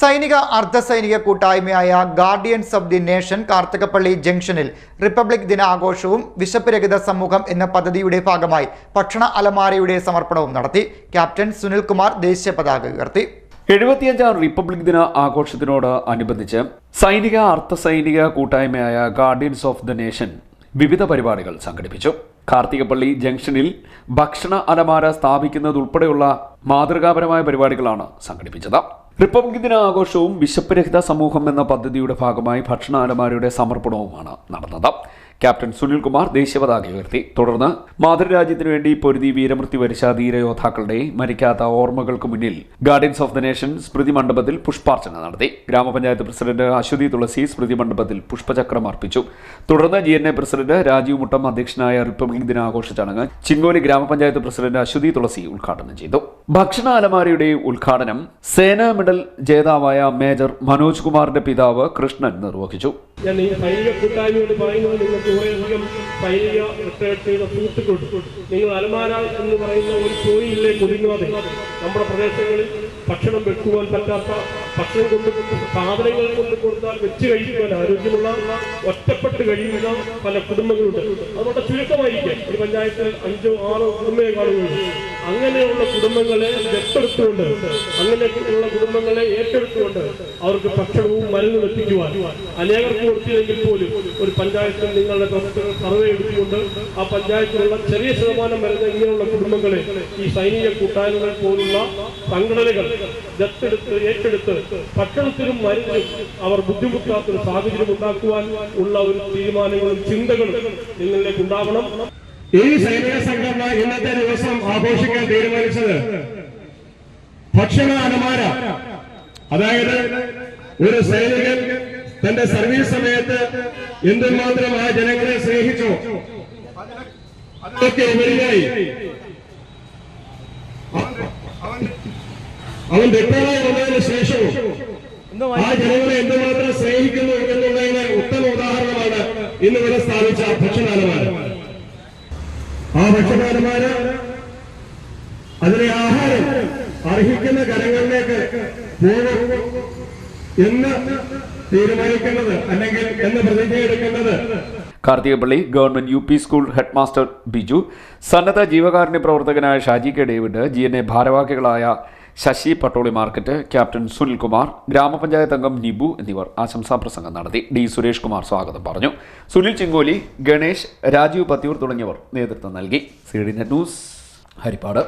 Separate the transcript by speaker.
Speaker 1: സൈനിക അർദ്ധസൈനിക കൂട്ടായ്മയായ guardians of the nation Karthikappally ജംഗ്ഷനിൽ റിപ്പബ്ലിക് ദിനാഘോഷവും വിശപ്പ് രഹിത സമൂഹം എന്ന പദ്ധതിയുടെ ഭാഗമായി ഭക്ഷണ അലമാരയുടെ സമർപ്പണവും നടത്തി ക്യാപ്റ്റൻ സുനിൽ സുനിൽകുമാർ ദേശീയ പതാക ഉയർത്തി.
Speaker 2: എഴുപത്തിയഞ്ചാം റിപ്പബ്ലിക് ദിന ആഘോഷത്തിനോട് അനുബന്ധിച്ച് സൈനിക അർദ്ധസൈനിക കൂട്ടായ്മയായ ഗാർഡിയൻസ് ഓഫ് ദ നേഷൻ വിവിധ പരിപാടികൾ സംഘടിപ്പിച്ചു. കാർത്തികപ്പള്ളി ജംഗ്ഷനിൽ ഭക്ഷണ അലമാര സ്ഥാപിക്കുന്നതുൾപ്പെടെയുള്ള മാതൃകാപരമായ പരിപാടികളാണ് സംഘടിപ്പിച്ചത്. റിപ്പബ്ലിക് ദിന ആഘോഷവും വിശപ്പരഹിത സമൂഹം എന്ന പദ്ധതിയുടെ ഭാഗമായി ഭക്ഷണ അലമാരയുടെ സമർപ്പണവുമാണ് നടന്നത്. ക്യാപ്റ്റൻ സുനിൽകുമാർ കുമാർ ദേശീയപതാക ഉയർത്തി. തുടർന്ന് മാതൃരാജ്യത്തിനു വേണ്ടി പൊരുതി വീരമൃത്യു വരിച്ച ധീരയോദ്ധാക്കളുടെ മരിക്കാത്ത ഓർമ്മകൾക്ക് മുന്നിൽ ഗാർഡിയൻസ് ഓഫ് ദ നേഷൻ സ്മൃതി മണ്ഡപത്തിൽ പുഷ്പാർച്ചന നടത്തി. ഗ്രാമപഞ്ചായത്ത് പ്രസിഡന്റ് അശ്വതി തുളസി സ്മൃതി മണ്ഡപത്തിൽ പുഷ്പചക്രം അർപ്പിച്ചു. തുടർന്ന് G N A president Rajeev Muttam അധ്യക്ഷനായ റിപ്പബ്ലിക് ദിനാഘോഷ ചടങ്ങ് ചിങ്ങോലി ഗ്രാമപഞ്ചായത്ത് പ്രസിഡന്റ് അശ്വതി തുളസി ഉദ്ഘാടനം ചെയ്തു. ഭക്ഷണ അലമാരയുടെ ഉദ്ഘാടനം സേനാ മെഡൽ ജേതാവായ മേജർ മനോജ് കുമാറിന്റെ പിതാവ് കൃഷ്ണൻ നിർവഹിച്ചു.
Speaker 3: നിങ്ങൾ അലമാര എന്ന് പറയുന്ന ഒരു തൊഴിലിലേക്ക് നമ്മുടെ പ്രദേശങ്ങളിൽ ഭക്ഷണം വെക്കുവാൻ പറ്റാത്ത ഭക്ഷണം കൊണ്ട് സാധനങ്ങൾ കൊണ്ട് കൊടുത്താൽ വെച്ച് കഴിക്കുവാൻ ആരോഗ്യമുള്ള ഒറ്റപ്പെട്ട് കഴിയുന്ന പല കുടുംബങ്ങളുണ്ട്. അതുകൊണ്ട് ചുരുക്കമായിരിക്കാം. ഒരു പഞ്ചായത്തിൽ അഞ്ചോ ആറോ കുടുംബയെ കാണുകയുള്ളൂ. അങ്ങനെയുള്ള കുടുംബങ്ങളെ ദത്തെടുത്തുകൊണ്ട് അങ്ങനെയുള്ള കുടുംബങ്ങളെ ഏറ്റെടുത്തുകൊണ്ട് അവർക്ക് ഭക്ഷണവും മരുന്നും എത്തിക്കുവാൻ അനേകർക്ക് കൊടുത്തില്ലെങ്കിൽ പോലും ഒരു പഞ്ചായത്തിൽ നിങ്ങളുടെ പ്രവർത്തകർ സർവേ എടുത്തുകൊണ്ട് ആ പഞ്ചായത്തിലുള്ള ചെറിയ ശതമാനം വരുന്ന ഇങ്ങനെയുള്ള കുടുംബങ്ങളെ ഈ സൈനിക കൂട്ടായ്മകൾ പോലുള്ള സംഘടനകൾ ദത്തെടുത്ത് ഏറ്റെടുത്ത് ഭക്ഷണത്തിനും മരുന്നിനും അവർ ബുദ്ധിമുട്ടാത്തൊരു സാഹചര്യം ഉണ്ടാക്കുവാൻ ഉള്ള ഒരു തീരുമാനങ്ങളും ചിന്തകളും നിങ്ങളിലേക്ക് ഉണ്ടാവണം.
Speaker 4: ഈ സൈനിക സംഘടന ഇന്നത്തെ ദിവസം ആഘോഷിക്കാൻ തീരുമാനിച്ചത് ഭക്ഷണ അതായത് ഒരു സൈനികൻ തന്റെ സർവീസ് സമയത്ത് എന്തുമാത്രം ആ ജനങ്ങളെ സ്നേഹിച്ചു. അതൊക്കെ ഉപരിയായി. അവൻ വ്യക്തമായി വന്നതിന് ശേഷവും ആ ജനങ്ങളെ എന്തുമാത്രം സ്നേഹിക്കുന്നു എന്നുള്ളതിന് ഉത്തമ ഉദാഹരണമാണ് ഇന്ന് ഇവിടെ സ്ഥാപിച്ച ഭക്ഷണാലമാര ആ ഭക്ഷണാലമാര അതിലെ ആഹാരം അർഹിക്കുന്ന കരങ്ങളിലേക്ക് പോകും എന്ന് തീരുമാനിക്കേണ്ടത് അല്ലെങ്കിൽ എന്ന് പ്രതിജ്ഞ എടുക്കുന്നത്
Speaker 2: Karthikappally government U P school head master Biju സന്നദ്ധ ജീവകാരുണ്യ പ്രവർത്തകനായ Shaji K David G N A ഭാരവാഹികളായ ശശി പട്ടോളി മാർക്കറ്റ് ക്യാപ്റ്റൻ സുനിൽകുമാർ ഗ്രാമപഞ്ചായത്ത് അംഗം നിബു എന്നിവർ ആശംസാ പ്രസംഗം നടത്തി. ഡി സുരേഷ് കുമാർ സ്വാഗതം പറഞ്ഞു. സുനിൽ ചിങ്കോലി ഗണേഷ് രാജീവ് പത്തിയൂർ തുടങ്ങിയവർ നേതൃത്വം നൽകി. C D net news Haripad.